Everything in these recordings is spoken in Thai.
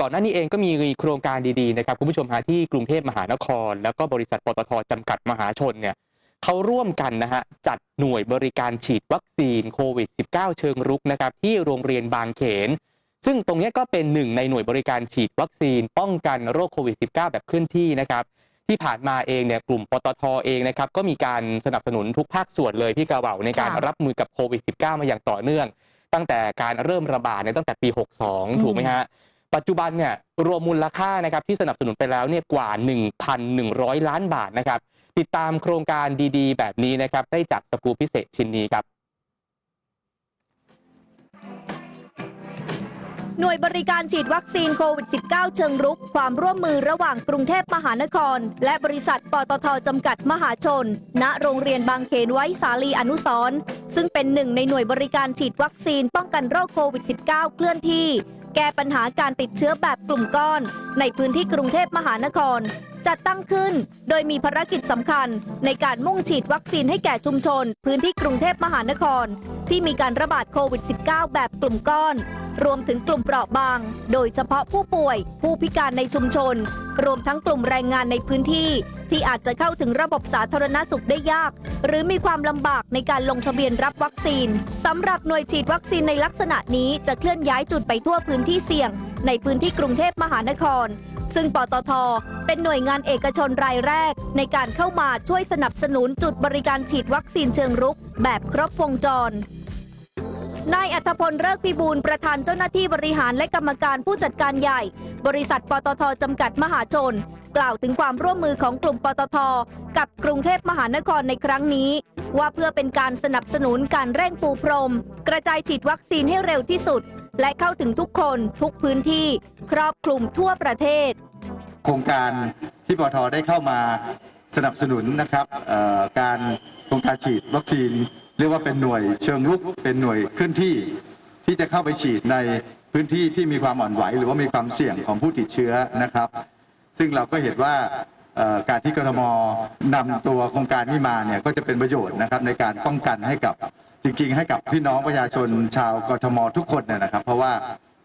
ก่อนหน้านี้เองก็มีโครงการดีๆนะครับคุณผู้ชมฮะที่กรุงเทพมหานคร แล้วก็บริษัทปตทจำกัดมหาชนเนี่ยเขาร่วมกันนะฮะจัดหน่วยบริการฉีดวัคซีนโควิด -19 เชิงรุกนะครับที่โรงเรียนบางเขน ซึ่งตรงเนี้ยก็เป็นหนึ่งในหน่วยบริการฉีดวัคซีน ป้องกันโรคโควิด -19 แบบเคลื่อนที่นะครับที่ผ่านมาเองเนี่ยกลุ่มปตทเองนะครับก็มีการสนับสนุนทุกภาคส่วนเลยพี่กระเหว่าในการค่ะรับมือกับโควิด -19 มาอย่างต่อเนื่อง ตั้งแต่การเริ่มระบาดเนี่ยตั้งแต่ปี 62 ถูกไหมฮะ ปัจจุบันเนี่ยรวมมูลค่านะครับที่สนับสนุนไปแล้วเนี่ยกว่า 1,100 ล้านบาทนะครับ ติดตามโครงการดีๆ แบบนี้นะครับ ได้จากสกูปพิเศษชิ้นนี้ครับหน่วยบริการฉีดวัคซีนโควิด -19 เชิงรุก ความร่วมมือระหว่างกรุงเทพมหานคร และบริษัทปตทจำกัดมหาชน ณ โรงเรียนบางเขนไว้สาลีอนุสรณ์ซึ่งเป็นหนึ่งในหน่วยบริการฉีดวัคซีนป้องกันโรคโควิด -19 เคลื่อนที่ แก้ปัญหาการติดเชื้อแบบกลุ่มก้อน ในพื้นที่กรุงเทพมหานคร จัดตั้งขึ้น โดยมีภารกิจสำคัญ ในการมุ่งฉีดวัคซีนให้แก่ชุมชน พื้นที่กรุงเทพมหานคร ที่มีการระบาดโควิด -19 แบบกลุ่มก้อน รวมถึงกลุ่มเปราะบาง โดยเฉพาะผู้ป่วย ผู้พิการในชุมชน รวมทั้งกลุ่มแรงงานในพื้นที่ ที่อาจจะเข้าถึงระบบสาธารณสุขได้ยาก หรือมีความลำบากในการลงทะเบียนรับวัคซีนสำหรับหน่วยฉีดวัคซีนในลักษณะนี้จะเคลื่อนย้ายจุดไปทั่วพื้นที่เสี่ยง ในพื้นที่กรุงเทพมหานคร ซึ่งปตท เป็นหน่วยงานเอกชนรายแรก ในการเข้ามาช่วยสนับสนุนจุดบริการฉีดวัคซีนเชิงรุก แบบครบวงจรนายอัธพลเลิกพิบูลประธานเจ้าหน้าที่บริหารและกรรมการผู้จัดการใหญ่ บริษัทปตทจำกัดมหาชน กล่าวถึงความร่วมมือของกลุ่มปตท กับกรุงเทพมหานครในครั้งนี้ ว่าเพื่อเป็นการสนับสนุนการเร่งปูพรม กระจายฉีดวัคซีนให้เร็วที่สุด และเข้าถึงทุกคนทุกพื้นที่ ครอบคลุมทั่วประเทศ โครงการที่ปตทได้เข้ามาสนับสนุนนะครับการโครงการฉีดวัคซีน เรียกว่าเป็นหน่วยเชิงรุกเป็นหน่วยเคลื่อนที่ ที่จะเข้าไปฉีดในพื้นที่ที่มีความอ่อนไหว หรือว่ามีความเสี่ยงของผู้ติดเชื้อนะครับ ซึ่งเราก็เห็นว่าการที่กรทมนำตัวโครงการนี้มาเนี่ยก็จะเป็นประโยชน์นะครับในการป้องกันให้กับจริง ๆ ให้กับพี่น้องประชาชนชาวกรทมทุกคนเนยนะครับ เพราะว่า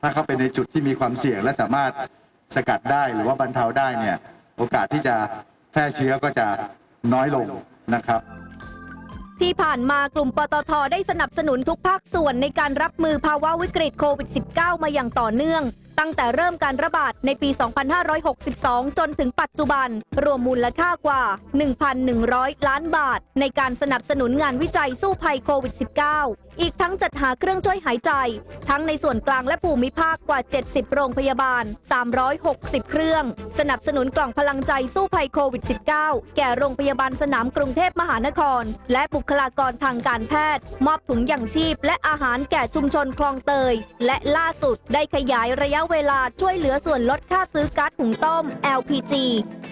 ถ้าเข้าไปในจุดที่มีความเสี่ยงและสามารถ สกัดได้หรือว่าบรรเทาได้เนี่ยโอกาสที่จะแพร่เชื้อก็จะน้อยลงนะครับ ที่ผ่านมากลุ่มปตทได้สนับสนุนทุกภาคส่วนในการรับมือภาวะวิกฤตโควิด -19 มาอย่างต่อเนื่อง ตั้งแต่เริ่มการระบาดในปี 2562 จนถึงปัจจุบัน รวมมูลค่ากว่า 1,100 ล้านบาท ในการสนับสนุนงานวิจัยสู้ภัยโควิด -19 อีกทั้งจัดหาเครื่องช่วยหายใจ ทั้งในส่วนกลางและภูมิภาคกว่า 70 โรงพยาบาล 360 เครื่อง สนับสนุนกล่องพลังใจสู้ภัยโควิด -19 แก่โรงพยาบาลสนามกรุงเทพมหานคร และบุคลากรทางการแพทย์ มอบถุงยังชีพ และอาหารแก่ชุมชนคลองเตย และล่าสุดได้ขยายระยะเวลาช่วยเหลือส่วนลดค่าซื้อก๊าซหุงต้ม LPG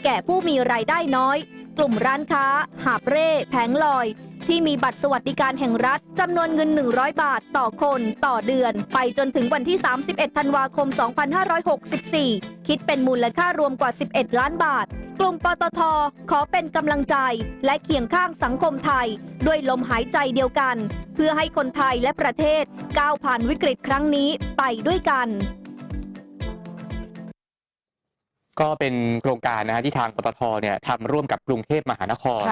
แก่ผู้มีรายได้น้อย กลุ่มร้านค้า หาบเร่ แผงลอย ที่มีบัตรสวัสดิการแห่งรัฐจำนวนเงิน 100 บาทต่อคนต่อเดือน ไปจนถึงวันที่ 31 ธันวาคม 2564 คิดเป็นมูลค่ารวมกว่า 11 ล้านบาท กลุ่มปตท ขอเป็นกำลังใจและเคียงข้างสังคมไทย ด้วยลมหายใจเดียวกัน เพื่อให้คนไทยและประเทศก้าวผ่านวิกฤตครั้งนี้ไปด้วยกัน ก็เป็นโครงการนะฮะที่ทางปตทเนี่ยทำร่วมกับกรุงเทพมหานคร